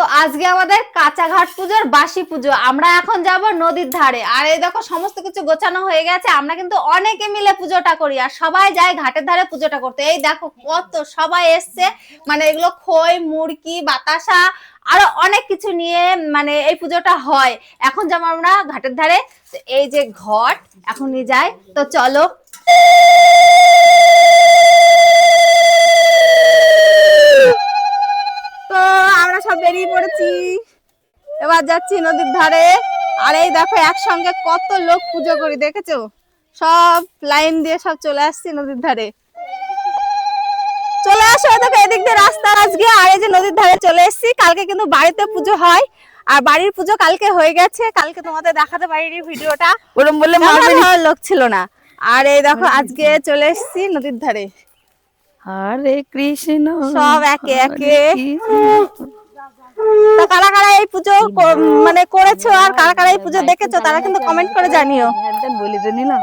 তো আজকে আমাদের কাঁচাঘাট পুজোর বাসি পুজো। আমরা এখন যাব নদীর ধারে। আর এই দেখো, সমস্ত কিছু গোছানো হয়ে গেছে। আমরা কিন্তু অনেকে মিলে পুজোটা করি আর সবাই যায় ঘাটের ধারে পুজোটা করতে। এই দেখো কত সবাই এসছে। মানে এগুলো খই মুরকি বাতাসা, আরও অনেক কিছু নিয়ে মানে এই পুজোটা হয়। এখন যাব আমরা ঘাটের ধারে। এই যে ঘট, এখন নিয়ে যাই। তো চলো। তো আমরা সব বেরিয়ে পড়েছি। এবার যাচ্ছি নদীর ধারে। আর এই দেখো একসঙ্গে কত লোক পুজো করি দেখেছ? সব লাইন দিয়ে সব চলে আসছি নদীর ধারে। চলে আসো দেখো এদিক দিয়ে রাস্তা আজকে। আর এই যে নদীর ধারে চলে এসেছি। কালকে কিন্তু বাড়িতে পুজো হয়। আর বাড়ির পুজো কালকে হয়ে গেছে। কালকে তোমাদের দেখাতে পারিনি ভিডিওটা। ওরম বললে লোক ছিল না। আর এই দেখো আজকে চলে এসেছি নদীর ধারে। হরে কৃষ্ণ সব একে একে। তো কারা কারা এই পুজো মানে করেছ আর কারা কারা এই পুজো দেখেছ তারা কিন্তু কমেন্ট করে জানিও। বলে তো নিলাম।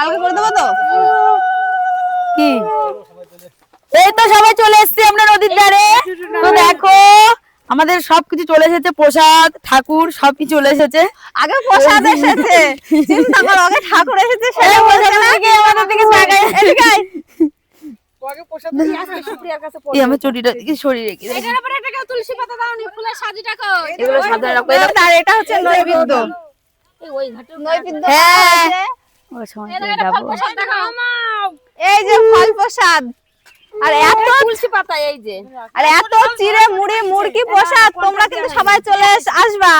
আলগা করে দেবো তো? কি? এই তো সবাই চলে এসেছি আমরা নদীর ধারে। তো দেখো আমাদের সবকিছু চলে এসেছে প্রসাদ ঠাকুর সবকিছু চলে এসেছে। আগে প্রসাদ এসেছে। চিন্তা করো আগে ঠাকুর এসেছে সেটা না দিকে আমাদের দিকে তাকায়। এদিকে আয়। হ্যাঁ। প্রসাদ এই যে ফল প্রসাদ। আর এত তুলসী পাতা এই যে। আর এত চিড়ে মুড়ি মুরগি প্রসাদ তোমরা কিন্তু সবাই চলে এস- আসবা।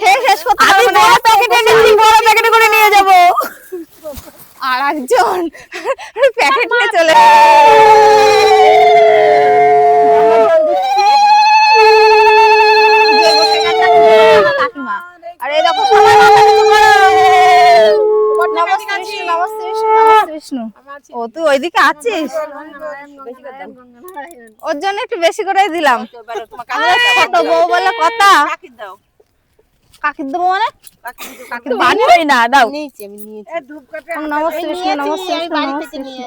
খেয়ে শেষ করতে আমি পারবে না। বড় প্যাকেটে নিয়ে বড় প্যাকেটে করে নিয়ে যাব। আর একজন প্যাকেট নিয়ে চলে কাকিমা আর এই দেখো সবাই মাথা নিচু করো। নমস্তে বিষ্ণু নমস্তে বিষ্ণু নমস্তে বিষ্ণু ও ওইদিকে আছিস? ওর জন্য একটু বেশি করে দিলাম। ছোট বউ বলে কথা। কাকির দেবো মানে? না দাও। নমস্তে বিষ্ণু নমস্তে বিষ্ণু নমস্তে। বিষ্ণু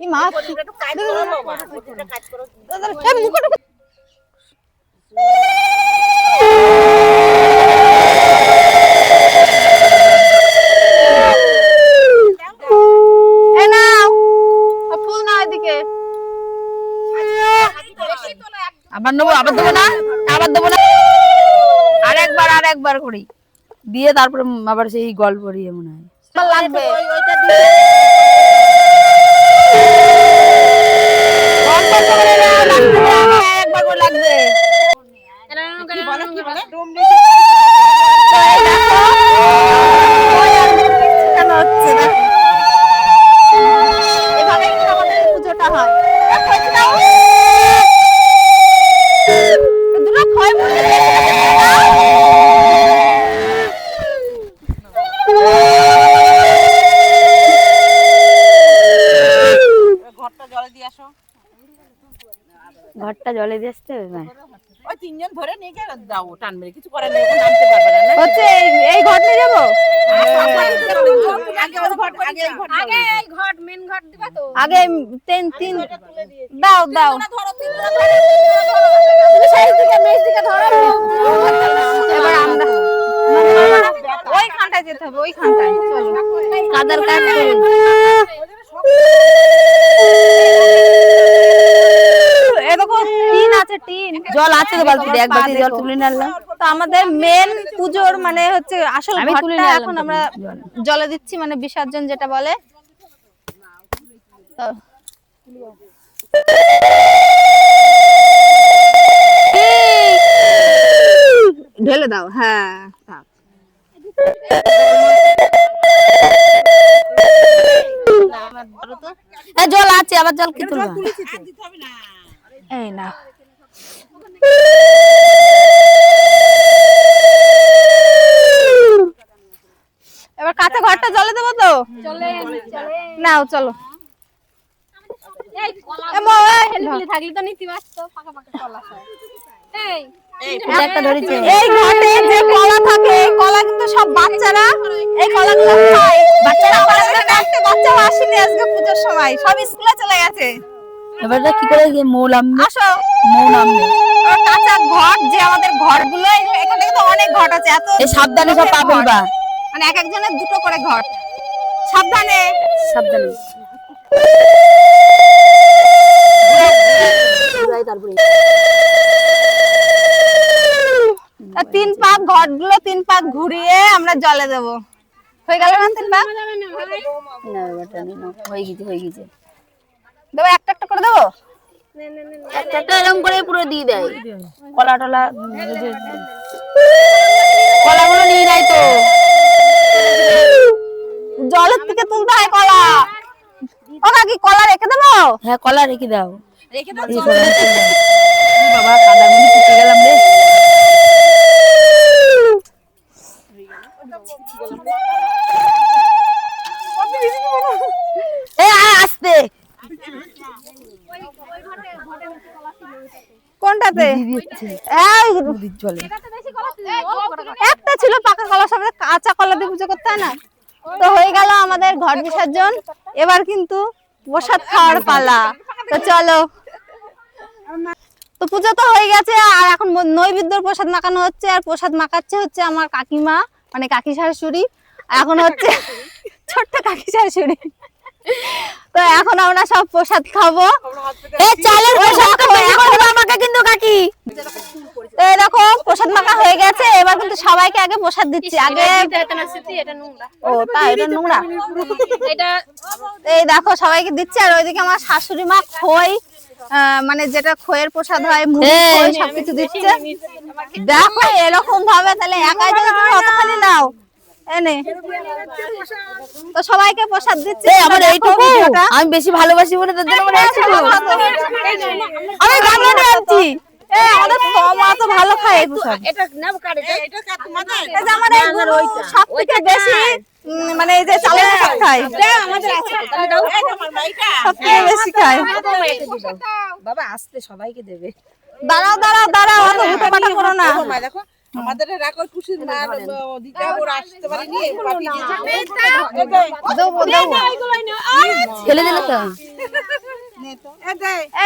ই মা এ, মুখটা এ নাও ও ফুল নাও এদিকে আবার নেব আবার দেবো না? আবার দেবো না? আর একবার আর একবার করি। দিয়ে তারপরে আবার সেই গল্প দিয়ে মনে হয়। লাগবে। লাগবে কেন হচ্ছে দেখো এভাবে কিন্তু আমাদের পুজোটা হয় দেখো, এই দাও। দুটো খয় মুড়ি দিয়ে দিলে দাও। ঘরটা জলে দিয়ে আসতে হবে তিনজন ধরে নিয়ে গেলে দাও টানবে। কিছু করে নেই নামতে পারবে না হচ্ছে এই- এই ঘর নিয়ে যাব আগে ঘট মেন ঘট তিন তিন দাও দাও। এবার আমরা ওই খানটায় যেতে হবে ওই খানটায় চলো। কাদার কাজ করে। এ দেখো টিন আছে টিন জল আছে তো বালতিতে এক বালতি জল তুলে নিলাম। তো আমাদের মেন পুজোর মানে হচ্ছে আসল ঘরটা এখন আমরা জলে দিচ্ছি মানে বিসর্জন যেটা বলে। ঢেলে দাও হ্যাঁ হ্যাঁ জল আছে আবার জল কি তুলবা? এই না এবার কাঁচা ঘরটা জলে দেবো তো? নাও চলো। এই কলা এ মা, এই, হেলমেলি থাকলে তো নিতে পারতো পাকা পাকা কলা এই। একটা ধরেছে। এই ঘটে যে কলা থাকে এই কলা কিন্তু সব বাচ্চারা এই কলাগুলো খায়। বাচ্চারা কলাগুলো আসেনি আজকে পুজোর সময়। সব স্কুলে চলে গেছে। এবারটা কি করে মৌ আসো মৌ নামবে কাঁচা ঘট যে আমাদের ঘরগুলো এখানে কিন্তু অনেক ঘট আছে এত এই সাবধানে সব পা ঘট। ফেলবা মানে এক একজনের দুটো করে ঘট সাবধানে সাবধানে তিন পাক ঘটগুলো তিন পাক ঘুরিয়ে আমরা জলে দেব হয়ে গেল না তিন পাক না হয়ে গেছে হয়ে গেছে দেবো দেবো একটা একটা এরকম করে পুরো দিয়ে দেয়। কলা টলা কলাগুলো নিয়ে নেয় তো। জলের থেকে তুলতে হয় কলা। ও কাকি কলা রেখে দেবো? হ্যাঁ কলা রেখে দাও। রেখে দাও বাবা কাদার মধ্যে ফুটে গেলাম রে। এ আয় আসতে। কোনটাতে? নদীর জলে। একটা ছিল পাকা কলা সব কাঁচা কলা দিয়ে পুজো করতে হয় না? তো হয়ে গেল আমাদের ঘর বিসর্জন। এবার কিন্তু প্রসাদ খাওয়ার পালা। তো চলো। তো পুজো তো হয়ে গেছে আর এখন নৈবেদ্যর প্রসাদ মাখানো হচ্ছে আর প্রসাদ মাখাচ্ছে হচ্ছে আমার কাকিমা মানে কাকি শাশুড়ি। আর এখন হচ্ছে ছোট্ট কাকি শাশুড়ি। তো এখন আমরা সব প্রসাদ খাব চালের দাও আমাকে কিন্তু কাকি এরকম প্রসাদ মাখা হয়ে গেছে এবার কিন্তু সবাইকে আগে প্রসাদ দিচ্ছি আগে ও তাই এটা নোংরা এই দেখো সবাইকে দিচ্ছে আর ওইদিকে আমার শাশুড়ি মা খই আহ, মানে যেটা খইয়ের প্রসাদ হয়। সবকিছু দিচ্ছে দেখো এরকম ভাবে তাহলে একাই যদি তুমি অতখানি নাও এনে। তো সবাইকে প্রসাদ দিচ্ছে। আমার এইটুকু? আমি বেশি ভালোবাসি বলে মনে আছে আমি ভালো খায় এই এটা নাও কাটে এটা কা তোমাদের আমার এই গুরু সব বেশি মানে এই যে চালের প্রসাদ খায়। আমাদের আছে। তাহলে দাও এই তোমার ভাইটা। সব থেকে বেশি খায়। বাবা আসতে সবাইকে দেবে। দাঁড়াও দাঁড়াও দাঁড়াও অত করো না। দেখো আমাদের রাখো খুশি না দিতে ওরা আসতে পারেনি পাঠিয়ে দিয়েছে দেবো দেবো ফেলে দিলে তো।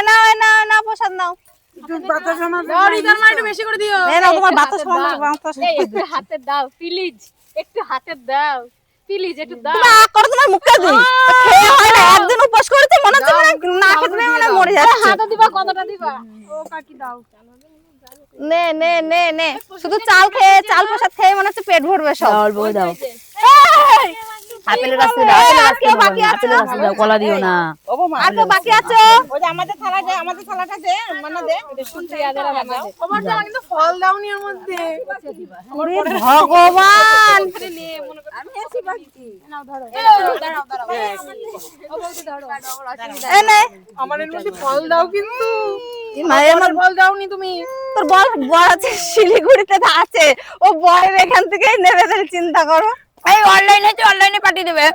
নাও নাও নাও প্রসাদ নাও। বেশি করে দিও। এ নাও তোমার বাতাস সমান বাতাস এই একটু হাতে দাও প্লিজ একটু হাতে দাও প্লিজ একটু দাও। করো তোমার মুখে দিই খেয়ে হয় না একদিন উপোস করেছে মনে হচ্ছে মানে না খেতে পেয়ে মানে মরে যাচ্ছে। হাতে দিবা কতটা দিবা? ও কাকি দাও। নে নে নে নে। শুধু চাল খেয়ে চাল প্রসাদ খেয়ে মনে হচ্ছে পেট ভরবে সব। দাও অল্প দাও। আপেলের কাছ দাও আপেলের আর কেউ বাকি দাও? আপেলের দাও কলা দিও না। আর কেউ বাকি আছে? ওই যে আমাদের থালা দে আমাদের থালাটা দে মানে দে ওরে ভগবান! এ নে। আমার এর মধ্যে ফল দাও কিন্তু। আমার বল দাওনি তুমি। তোর বল বল আছে শিলিগুড়িতে আছে। ও বয়ের এখান থেকেই নেবে চিন্তা করো। এই অনলাইনে অনলাইনে পাঠিয়ে দেবে।